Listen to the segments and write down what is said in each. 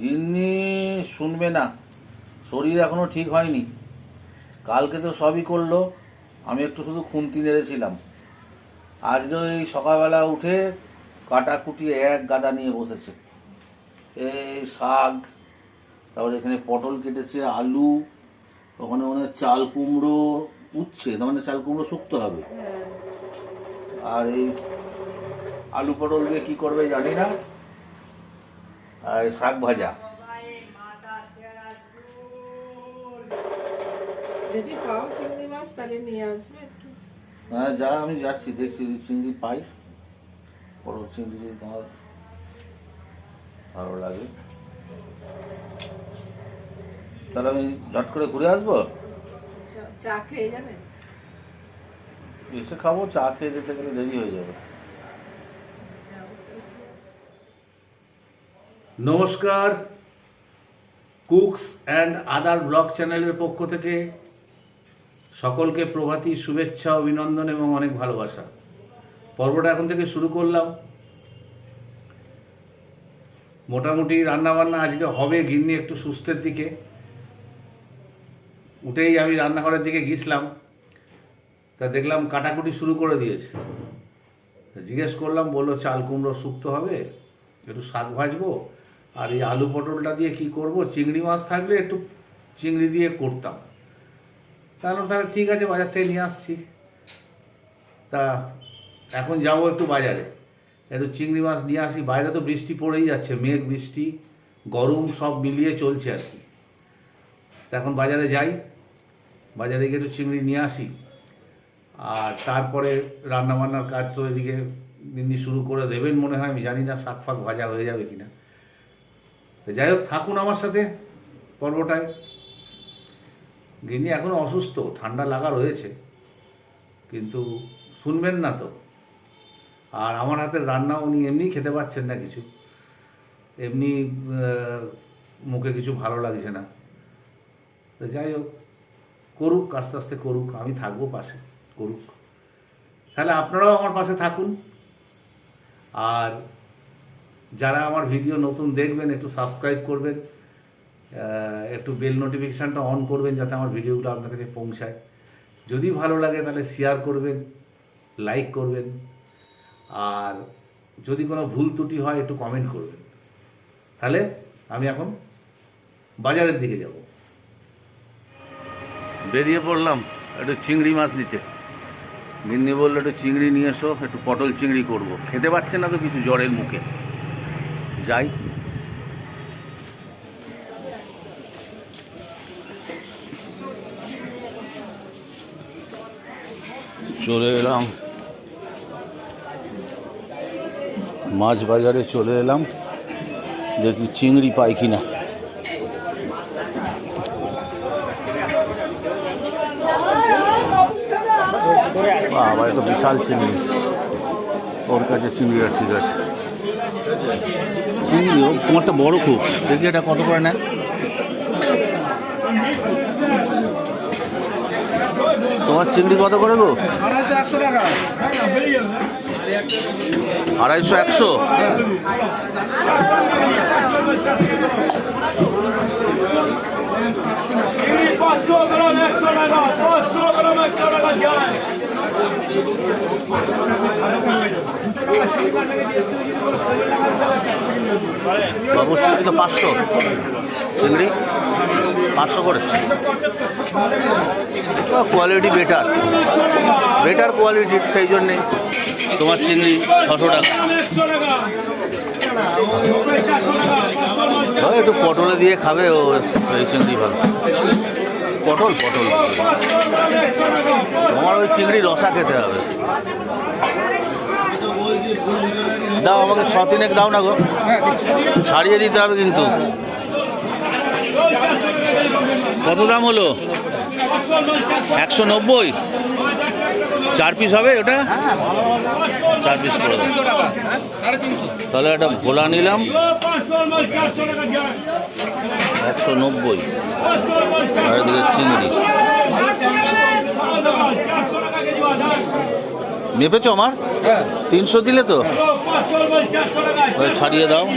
গিন্নি শুনবে না। শরীর এখনও ঠিক হয়নি। কালকে তো সবই করল। আমি একটু শুধু খুন্তি নেড়েছিলাম। আজকে এই সকালবেলা উঠে কাটা কুটিয়ে এক গাদা নিয়ে বসেছে। এই শাক তারপরে এখানে পটল কেটেছে আলু ওখানে মানে চাল কুমড়ো উচ্ছে তার মানে চাল কুমড়ো শুকতে হবে। হ্যাঁ। আর এই আলু পটল দিয়ে কি করবে জানি না। আর শাক ভাজা। যদি পাও চিংড়ি মাছ তাহলে নিয়ে আসবে হ্যাঁ যা আমি যাচ্ছি দেখছি যদি চিংড়ি পাই। বড় চিংড়ি যদি তোমার ভালো লাগে। তাহলে আমি ঝট করে ঘুরে আসব? চা- চা খেয়ে যাবে? এসে খাব চা খেয়ে যেতে গেলে দেরি হয়ে যাবে। নমস্কার। কুকস অ্যান্ড আদার ব্লগ চ্যানেলের পক্ষ থেকে সকলকে প্রভাতী শুভেচ্ছা, অভিনন্দন এবং অনেক ভালোবাসা। পর্বটা এখন থেকে শুরু করলাম। মোটামুটি রান্নাবান্না আজকে হবে গিন্নি একটু সুস্থের দিকে। উঠেই আমি রান্নাঘরের দিকে গিয়েছিলাম। তা দেখলাম কাটাকুটি শুরু করে দিয়েছে। জিজ্ঞেস করলাম, বলল, চাল কুমড়ো শুক্তো হবে? একটু শাক ভাজবো? আর এই আলু পটলটা দিয়ে কি করব? চিংড়ি মাছ থাকলে একটু চিংড়ি দিয়ে করতাম। তাহলে তাহলে ঠিক আছে, বাজার থেকে নিয়ে আসছি। তা এখন যাব একটু বাজারে। একটু চিংড়ি মাছ নিয়ে আসি। বাইরে তো বৃষ্টি পড়েই যাচ্ছে, মেঘ, বৃষ্টি, গরম সব মিলিয়ে চলছে আর কি। তা এখন বাজারে যাই। বাজারে গিয়ে একটু চিংড়ি নিয়ে আসি। আর তারপরে রান্নাবান্নার কাজ তো এদিকে দিনই শুরু করে দেবেন মনে হয়, আমি জানি না, শাক ফাক ভাজা হয়ে যাবে কিনা। যাই হোক থাকুন আমার সাথে পর্বটায়। গিন্নি এখনও অসুস্থ, ঠান্ডা লাগা রয়েছে, কিন্তু শুনবেন না তো। আর আমার হাতের রান্না উনি এমনি খেতে পাচ্ছেন না কিছু। এমনি মুখে কিছু ভালো লাগছে না। তো যাই হোক করুক, আস্তে আস্তে করুক, আমি থাকব পাশে, করুক। তাহলে আপনারাও আমার পাশে থাকুন। আর যারা আমার ভিডিও নতুন দেখবেন, একটু সাবস্ক্রাইব করবেন একটু বেল নোটিফিকেশানটা অন করবেন যাতে আমার ভিডিওগুলো আপনার কাছে পৌঁছায়। যদি ভালো লাগে তাহলে শেয়ার করবেন লাইক করবেন, আর যদি কোনো ভুল ত্রুটি হয় একটু কমেন্ট করবেন। তাহলে আমি এখন বাজারের দিকে যাব। বেরিয়ে পড়লাম একটু চিংড়ি মাছ নিতে। গিন্নি বলল, একটু চিংড়ি নিয়ে এসো, একটু পটল চিংড়ি করব। খেতে পাচ্ছে না তো কিছু জ্বরের মুখে। যাই। চলে এলাম। মাছ বাজারে চলে এলাম। দেখি চিংড়ি পাই কিনা। এ তো বিশাল চিংড়ি। ওর কাছে চিংড়িটা ঠিক আছে। তোমারটা বড় খুব। দেখি এটা কত করে নেয়? তোমার চিংড়ি কত করে গো? আড়াইশো একশো? টাকা পাঁচশো বাবু চিংড়ি তো পাঁচশো। চিংড়ি পাঁচশো করে। কোয়ালিটি বেটার বেটার কোয়ালিটি সেই জন্যে। তোমার চিংড়ি ছশো টাকা। একটু পটলে দিয়ে খাবে ও এই চিংড়ি ভালো। পটল পটল। তোমার ওই চিংড়ি রসা খেতে হবে। দাও আমাকে, সতিনেক দাও না গো। ছাড়িয়ে দিতে হবে কিন্তু। কত দাম হলো? একশো নব্বই? চার পিস হবে ওটা? চার পিস করে তাহলে একটা ভোলা নিলাম। একশো নব্বই। এদিকে চিংড়ি। মেপেছো আমার? তিনশো দিলে তো? ছাড়িয়ে দাও।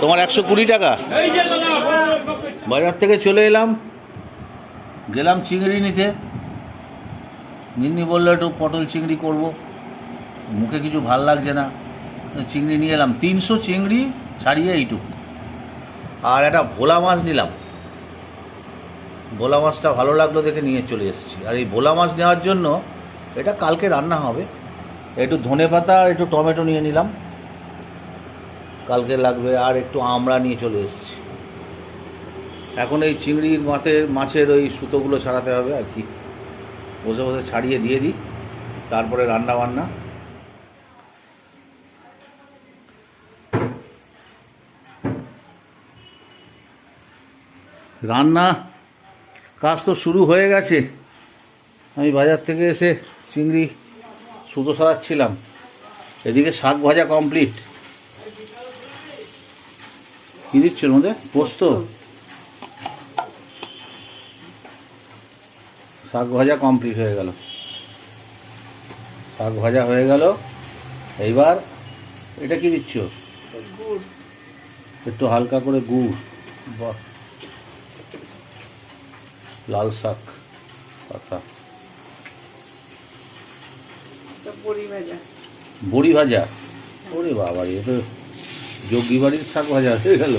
তোমার একশো কুড়ি টাকা? বাজার থেকে চলে এলাম। গেলাম চিংড়ি নিতে। গিন্নি বলল, একটু পটল চিংড়ি করব। মুখে কিছু ভালো লাগছে না। চিংড়ি নিয়ে এলাম। তিনশো চিংড়ি ছাড়িয়ে এইটুক। আর একটা ভোলা মাছ নিলাম। ভোলা মাছটা ভালো লাগল দেখে নিয়ে চলে এসেছি। আর এই ভোলা মাছ নেওয়ার জন্য এটা কালকে রান্না হবে। একটু ধনে পাতা আর একটু টমেটো নিয়ে নিলাম। কালকে লাগবে আর একটু আমড়া নিয়ে চলে এসেছি। এখন এই চিংড়ির মাছের মাছের ওই সুতোগুলো ছাড়াতে হবে আর কি। বসে বসে ছাড়িয়ে দিয়ে দিই, তারপরে রান্না বান্না। রান্না কাজ তো শুরু হয়ে গেছে। আমি বাজার থেকে এসে চিংড়ি সুতো সারাচ্ছিলাম এদিকে শাক ভাজা কমপ্লিট কী দিচ্ছ মধ্যে? পোস্ত? শাক ভাজা কমপ্লিট হয়ে গেল। শাক ভাজা হয়ে গেল। এইবার এটা কি দিচ্ছ? একটু হালকা করে গুড়। লাল শাক। পাতা তো বড়ি ভাজা। ওরে বাবা এ তো যোগী বাড়ির শাক ভাজা হয়ে গেল।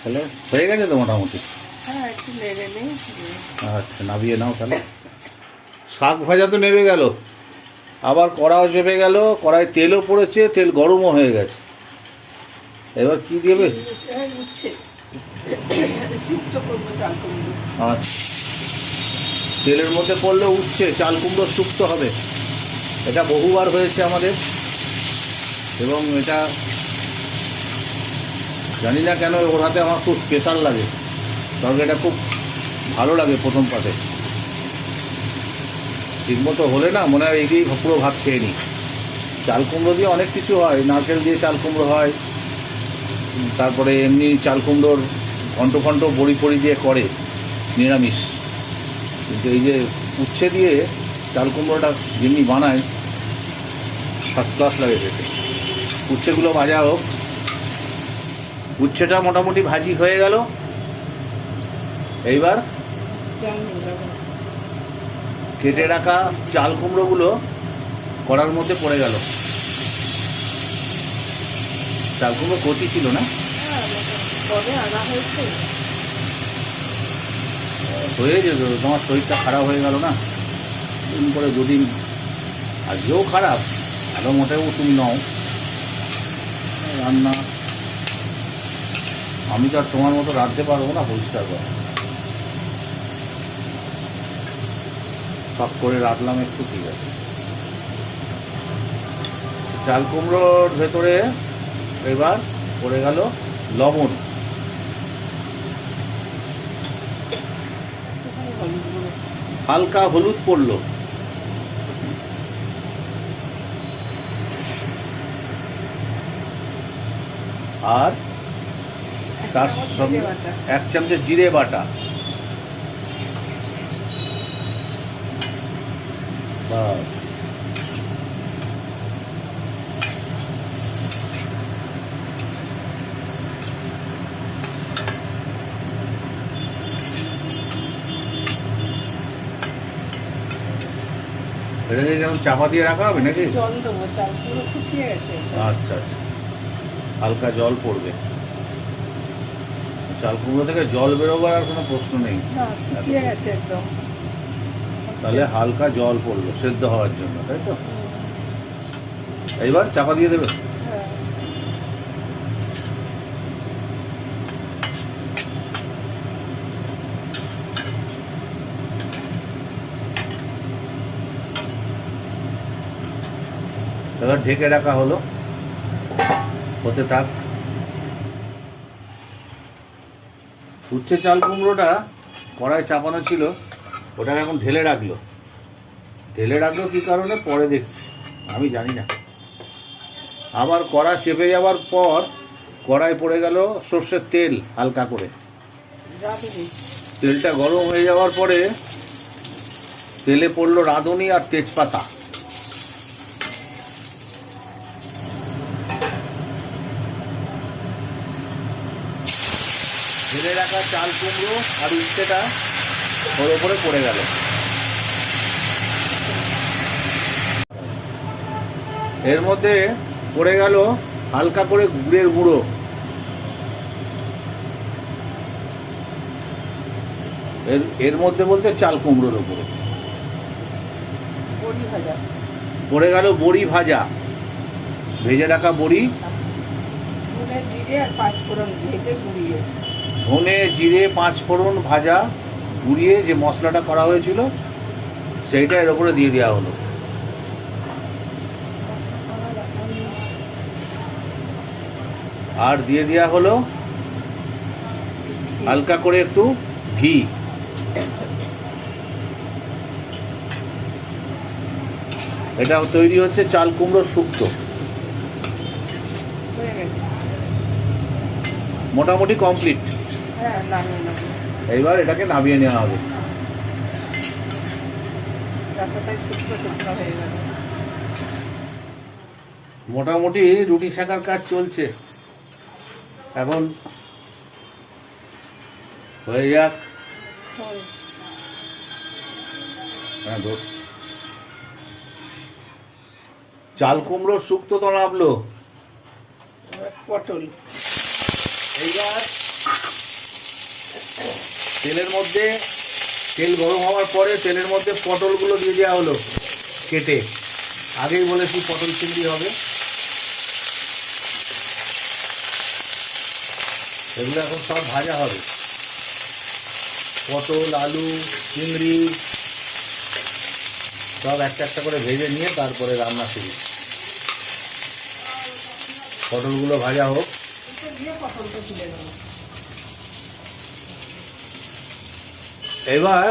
তাহলে হয়ে গেছে তো মোটামুটি? হ্যাঁ আচ্ছা নামিয়ে নাও তাহলে। শাক ভাজা তো নেমে গেল। আবার কড়াও চেপে গেল কড়াই তেলও পড়েছে তেল গরমও হয়ে গেছে। এবার কি দেবে? হ্যাঁ, আচ্ছা। তেলের মধ্যে পড়লে উঠছে, চাল কুমড়ো শুক্ত হবে। এটা বহুবার হয়েছে আমাদের। এবং এটা জানি না কেন ওর হাতে আমার খুব স্পেশাল লাগে। এটা খুব ভালো লাগে প্রথম পাতে। ঠিকমতো হলে না মনে হয় এগিয়েই পুরো ভাত খেয়ে নিই। চাল কুমড়ো দিয়ে অনেক কিছু হয়। নারকেল দিয়ে চাল কুমড়ো হয়। তারপরে এমনি চাল কুমড়োর ঘন্ট ঘন্ট বড়ি পড়ি দিয়ে করে। নিরামিষ। কিন্তু এই যে উচ্ছে দিয়ে চাল কুমড়োটা যেমনি বানায় ফার্স্ট ক্লাস লাগে খেতে। উচ্ছেগুলো ভাজা হোক। উচ্ছেটা মোটামুটি ভাজি হয়ে গেল। এইবার কেটে রাখা চাল কুমড়োগুলো কড়ার মধ্যে পড়ে গেল। চাল কুমড়ো কচি ছিল না? হ্যাঁ হয়েছে। হয়ে যেত, তোমার শরীরটা খারাপ হয়ে গেল না? দিন পরে দুদিন। আজকেও খারাপ আরও মোটেও তুমি নও। রান্না। আমি তো আর তোমার মতো রাঁধতে পারব না পরিষ্কার করা। সব করে রাখলাম একটু, ঠিক আছে। চাল কুমড়োর ভেতরে এবার পড়ে গেল লবণ। হালকা হলুদ পড়ল। আর তার সঙ্গে এক চামচের জিরে বাটা। বাস। এটাকে যেমন চাপা দিয়ে রাখা হবে নাকি? জল দেবো চাল পুরো শুকিয়ে গেছে। আচ্ছা আচ্ছা। হালকা জল পড়বে। চাল কুমড়ো থেকে জল বেরোবার আর কোনো প্রশ্ন নেই। শুকিয়ে গেছে একদম। তাহলে হালকা জল পড়ল সেদ্ধ হওয়ার জন্য তাই তো? এইবার চাপা দিয়ে দেবে? এবার ঢেকে রাখা হলো। হতে থাক। উচ্ছে চাল কুমড়োটা কড়াই চাপানো ছিল, ওটাকে এখন ঢেলে রাখল। ঢেলে রাখল কী কারণে? পরে দেখছি। আমি জানি না। আবার কড়া চেপে যাওয়ার পর কড়াই পড়ে গেল সর্ষের তেল হালকা করে। তেলটা গরম হয়ে যাওয়ার পরে তেলে পড়ল রাঁধুনি আর তেজপাতা। ফেলে রাখা চাল কুমড়ো আর উচ্ছেটা ওর ওপরে পড়ে গেল। এর মধ্যে পড়ে গেল হালকা করে গুড়ের গুঁড়ো। এর এর মধ্যে বলতে চাল কুমড়োর ওপরে। ভাজা। পড়ে গেল বড়ি ভাজা। ভেজে রাখা বড়ি। জিরে আর পাঁচ ফোড়ন ভেজে গুঁড়িয়ে। ধনে জিরে পাঁচ ফোড়ন ভাজা গুঁড়িয়ে যে মশলাটা করা হয়েছিল সেইটা এর ওপরে দিয়ে দেওয়া হলো। আর দিয়ে দেওয়া হলো হালকা করে একটু ঘি। এটা তৈরি হচ্ছে চাল কুমড়ো শুক্তো। মোটামুটি কমপ্লিট। এইবার এটাকে নামিয়ে নেওয়া হবে। হয়ে মোটামুটি রুটি শাখার কাজ চলছে। এখন হয়ে যাক। হ্যাঁ। চাল কুমড়োর শুক্তো তো নামলো। পটল। এইবার তেলের মধ্যে, তেল গরম হওয়ার পরে তেলের মধ্যে পটলগুলো দিয়ে দেওয়া হলো কেটে। আগেই বলেছি পটল চিংড়ি হবে। এগুলো এখন সব ভাজা হবে। পটল, আলু, চিংড়ি, সব একটা একটা করে ভেজে নিয়ে তারপরে রান্না শুরু। পটলগুলো ভাজা হোক দিয়ে পটলটা তুলে নেব এবার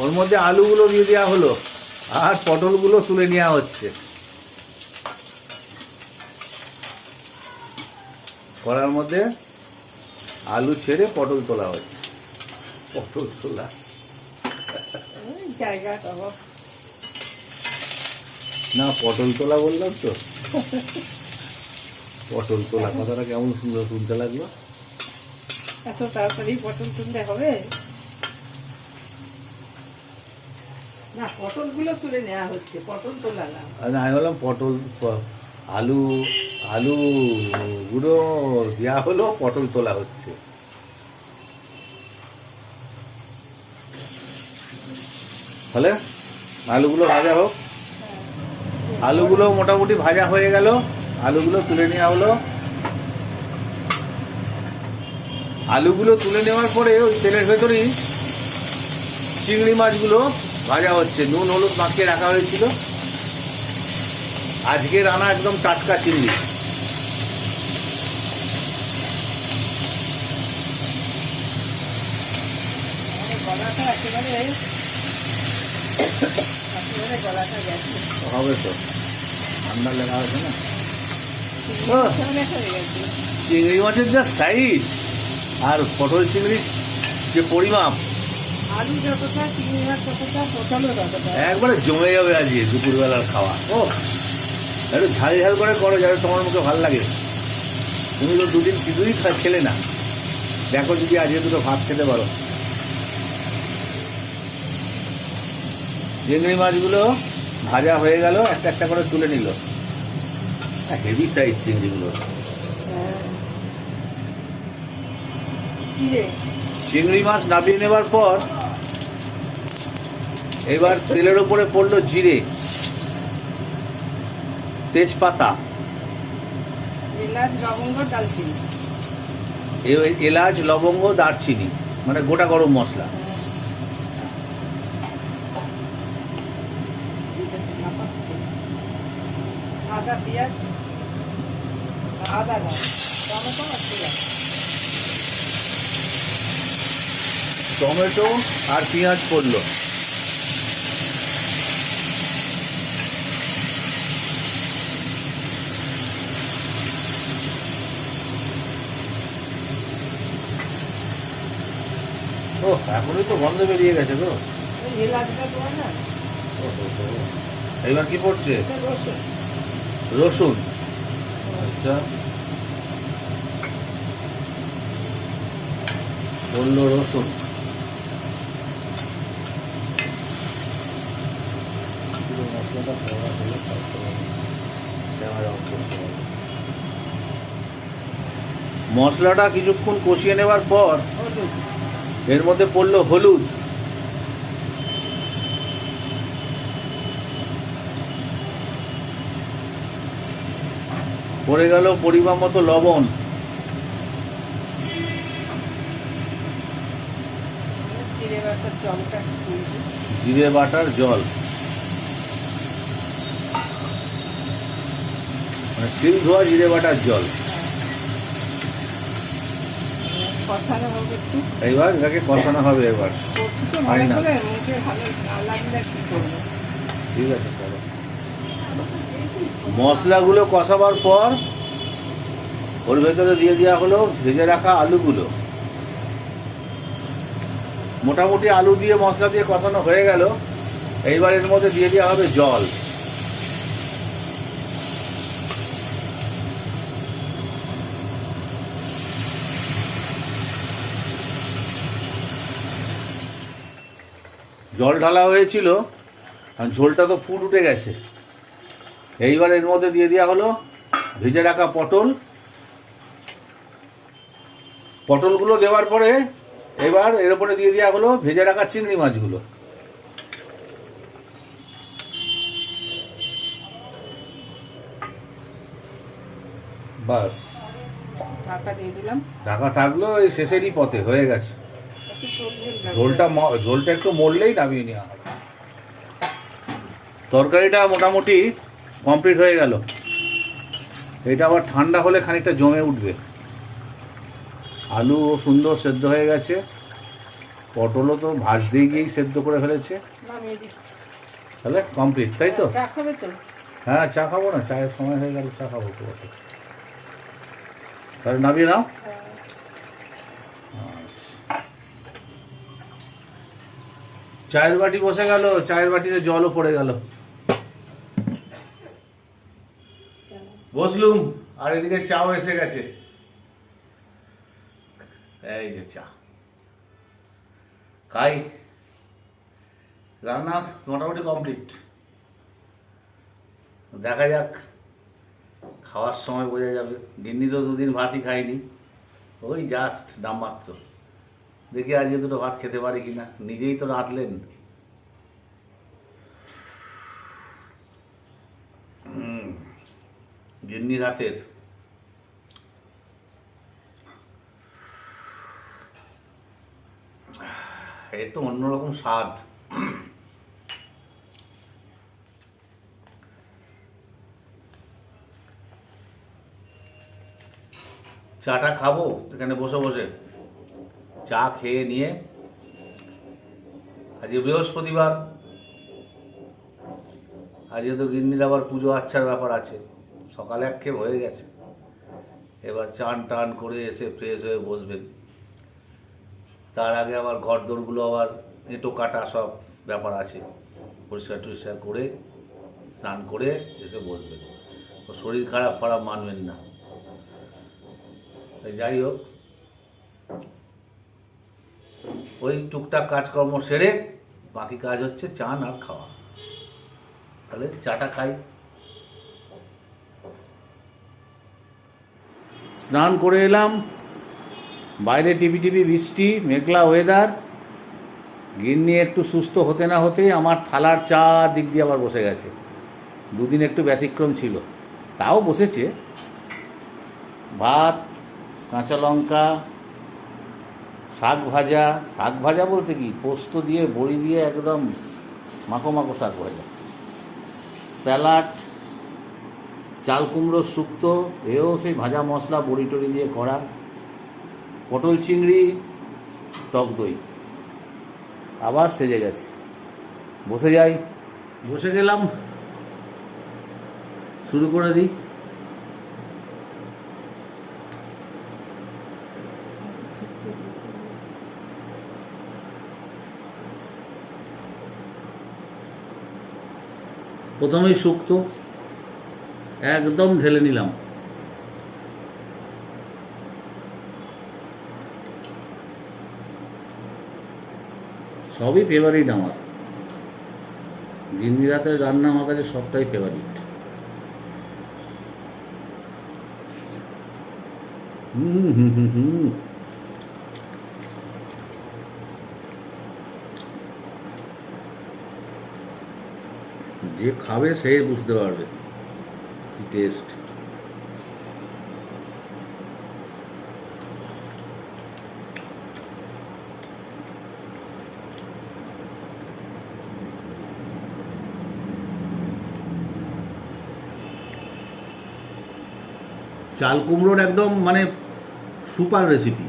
ওর মধ্যে আলুগুলো দিয়ে দেওয়া হলো আর পটলগুলো তুলে নেওয়া হচ্ছে। করার মধ্যে আলু ছেড়ে পটল তোলা হচ্ছে। পটল তোলা। না পটল তোলা বললাম তো। পটল তোলা। কথাটা কেমন সুন্দর শুনতে লাগল। এত তাড়াতাড়ি পটল তুলতে হবে? না, পটলগুলো তুলে নেওয়া হচ্ছে আমি বললাম পটল আলু আলু, গুঁড়ো দেওয়া হলো পটল তোলা হচ্ছে। তাহলে আলুগুলো ভাজা হোক। আলুগুলো মোটামুটি ভাজা হয়ে গেল। আলুগুলো তুলে নেওয়া হলো। আলুগুলো তুলে নেওয়ার পরে ওই তেলের ভেতরেই চিংড়ি মাছগুলো ভাজা হচ্ছে। নুন, হলুদ মাখিয়ে রাখা হয়েছিল। আজকে রান্না একদম টাটকা চিংড়ি। হবে তো। ঠান্ডা লেখা আছে না? চিংড়ি মাছের যা সাইজ আর পটল চিংড়ির যে পরিমাপ আলু যতটা চিংড়ি ততটা পটলও ততটা। একবারে জমে যাবে আজকে দুপুরবেলার খাওয়া। ও। একটু ঝাল ঝাল করে করো যাতে তোমার মুখে ভালো লাগে। তুমি তো দুদিন কিছুই খেলে না। দেখো যদি আজকে দুটো ভাত খেতে পারো। চিংড়ি মাছগুলো ভাজা হয়ে গেল একটা একটা করে তুলে নিল। হেভি সাইজ চিংড়িগুলো। হ্যাঁ। চিড়ে। চিংড়ি মাছ নামিয়ে নেবার পর এবার তেলের উপরে পড়ল জিরে তেজপাতা এলাচ লবঙ্গ এ- এলাচ লবঙ্গ দারচিনি মানে গোটা গরম মশলা। আদা পেঁয়াজ আদা টমেটো আর পেঁয়াজ। টমেটো আর পেঁয়াজ পড়ল ও তো গন্ধ বেরিয়ে গেছে তো। এবার কি পড়ছে রসুন আচ্ছা পড়ল রসুন মশলাটা করা হলে তারপরে ক্যামেরা অন করতে হবে। মশলাটা কিছুক্ষণ কষিয়ে নেওয়ার পর এর মধ্যে পড়ল হলুদ। পড়ে গেল পরিমাণ মতো লবণ। জিরে বাটার জল। মানে শিল ধোয়া জিরে বাটার জল। কষানো হবে একটু। এইবার এটাকে কষানো হবে এবার। করছি তো মনে করে মুখে ভালো না লাগলে কি করব। ঠিক আছে করো মশলাগুলো কষাবার পর ওর ভেতরে দিয়ে দেওয়া হলো ভেজে রাখা আলুগুলো। মোটামুটি আলু দিয়ে মশলা দিয়ে কষানো হয়ে গেল। এইবার এর মধ্যে দিয়ে দেওয়া হবে জল। জল ঢালা হয়েছিল আর ঝোলটা তো ফুট উঠে গেছে। এইবার এর মধ্যে দিয়ে দেওয়া হলো ভেজে রাখা পটল। পটলগুলো দেওয়ার পরে এবার এর উপরে দিয়ে দেওয়া হলো ভেজে রাখা চিংড়ি মাছগুলো। বাস। ঢাকা দিয়ে দিলাম। ঢাকা থাকল এই শেষেরই পথে হয়ে গেছে একটু ঝোল ঝোল লাগবে। ঝোলটা ঝোলটা একটু মরলেই নামিয়ে নেওয়া হবে। তরকারিটা মোটামুটি কমপ্লিট হয়ে গেল। এটা আবার ঠান্ডা হলে খানিকটা জমে উঠবে। আলু সুন্দর সেদ্ধ হয়ে গেছে। পটলও তো ভাজতেই গিয়েই সেদ্ধ করে ফেলেছে। তাহলে কমপ্লিট তাই তো? হ্যাঁ চা খাব না চায়ের সময় হয়ে গেলে চা খাব। তাহলে নামিয়ে নাও। চায়ের বাটি বসে গেল, চায়ের বাটিতে জলও পড়ে গেল। বসলুম, আর এদিকে চাও এসে গেছে। এই যে চা। খাই। রান্না মোটামুটি কমপ্লিট। দেখা যাক, খাওয়ার সময় বোঝা যাবে। গিন্নি তো দুদিন ভাতই খাইনি ওই জাস্ট নামমাত্র দেখি আজকে দুটো ভাত খেতে পারি কিনা। নিজেই তো রাঁধলেন। গিন্নি রাতের। এ তো অন্যরকম স্বাদ। চাটা খাব? এখানে বসে বসে। চা খেয়ে নিয়ে আজকে বৃহস্পতিবার। আজকে তো গিন্নির আবার পুজো আচ্ছার ব্যাপার আছে। সকালে এক হয়ে গেছে। এবার চান টান করে এসে ফ্রেশ হয়ে বসবেন। তার আগে আবার ঘর দোরগুলো আবার এঁটো কাটা সব ব্যাপার আছে। পরিষ্কার টরিষ্কার করে, স্নান করে এসে বসবেন। শরীর খারাপ খারাপ মানবেন না। যাই হোক ওই টুকটাক কাজকর্ম সেরে বাকি কাজ হচ্ছে চান আর খাওয়া। তাহলে চাটা খাই। স্নান করে এলাম। বাইরে টিভি টিভি বৃষ্টি, মেঘলা ওয়েদার গিন্নি একটু সুস্থ হতে না হতেই আমার থালার চা দিক দিয়ে আবার বসে গেছে। দুদিন একটু ব্যতিক্রম ছিল। তাও বসেছে। ভাত, কাঁচা লঙ্কা শাক ভাজা শাক ভাজা বলতে কি? পোস্ত দিয়ে, বড়ি দিয়ে একদম মাখো মাখো শাক ভাজা। স্যালাড, চাল কুমড়ো শুক্তো, এও সেই ভাজা মশলা, বড়ি টড়ি দিয়ে করা পটল চিংড়ি, টক দই। আবার সেজে গেছে। বসে যাই। বসে গেলাম। শুরু করে দিই। প্রথমেই শুক্তো, একদম ঢেলে নিলাম। সবই ফেভারিট আমার। গিন্নি রাতের রান্না আমার কাছে সবটাই ফেভারিট হুম হুম হুম হুম। যে খাবে সে বুঝতে পারবে কি টেস্ট চাল কুমড়োর একদম মানে সুপার রেসিপি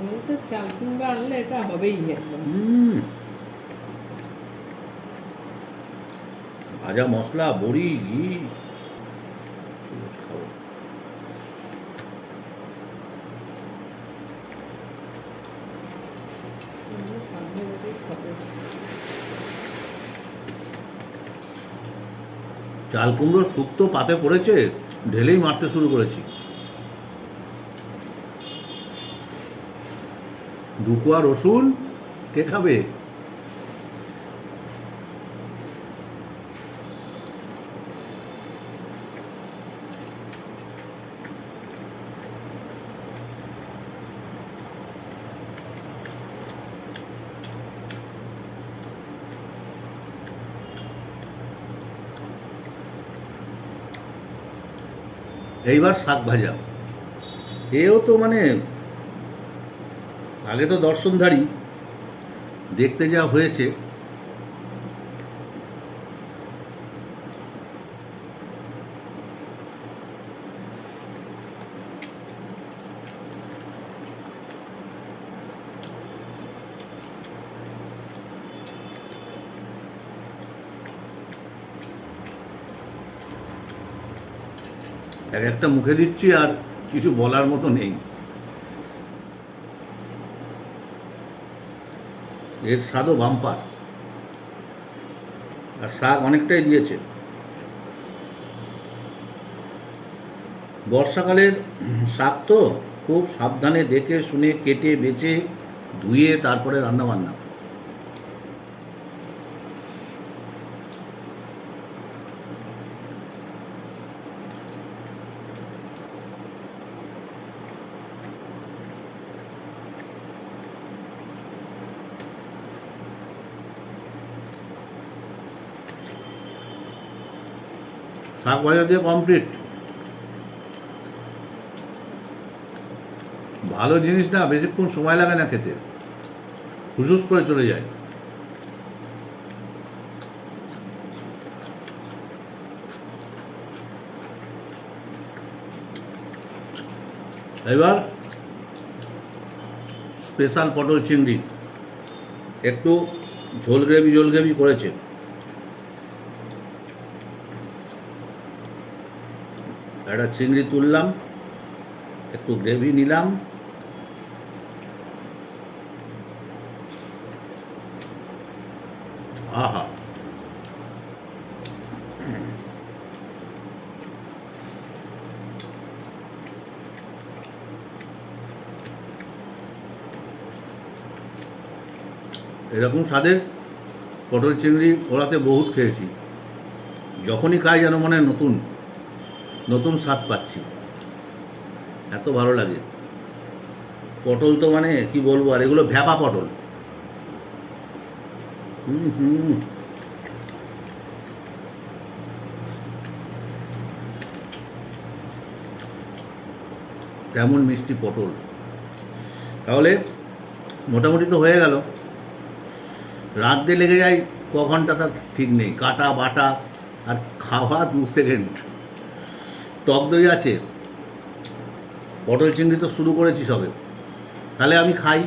ওই তো চাল কুমড়ো আনলে এটা হবেই একদম ভাজা মশলা বড়ি ঘি। চাল কুমড়ো শুক্তো পাতে পড়েছে, ঢেলেই মারতে শুরু করেছি। দুকুয়া রসুন কে খাবে? এইবার শাক ভাজা। এও তো মানে আগে তো দর্শনধারী দেখতে যা হয়েছে, এক একটা মুখে দিচ্ছি আর কিছু বলার মতো নেই। এর স্বাদও বাম্পার। আর শাক অনেকটাই দিয়েছে। বর্ষাকালের শাক তো খুব সাবধানে দেখে, শুনে, কেটে বেছে ধুয়ে তারপরে রান্না বান্না শাক ভাজা দিয়ে কমপ্লিট ভালো জিনিস না, বেশিক্ষণ সময় লাগে না খেতে। হুসুস করে চলে যায়। এবার স্পেশাল পটল চিংড়ি। একটু ঝোল গ্রেভি ঝোল গ্রেভি করেছে একটা চিংড়ি তুললাম, একটু গ্রেভি নিলাম। আহা। এরকম স্বাদের পটল চিংড়ি ওরাতে বহুত খেয়েছি। যখনই খাই যেন মনে নতুন। নতুন স্বাদ পাচ্ছি। এত ভালো লাগে। পটল তো মানে কি বলব আর এগুলো ভ্যাপা পটল। হুম হুম। মিষ্টি পটল। তাহলে মোটামুটি তো হয়ে গেল। রাত দিয়ে লেগে যায়, ক ঘণ্টা তার ঠিক নেই। কাটা, বাটা আর খাওয়া দু সেকেন্ড। টক দই আছে পটল চিংড়ি তো শুরু করেছি সবে। তাহলে আমি খাই।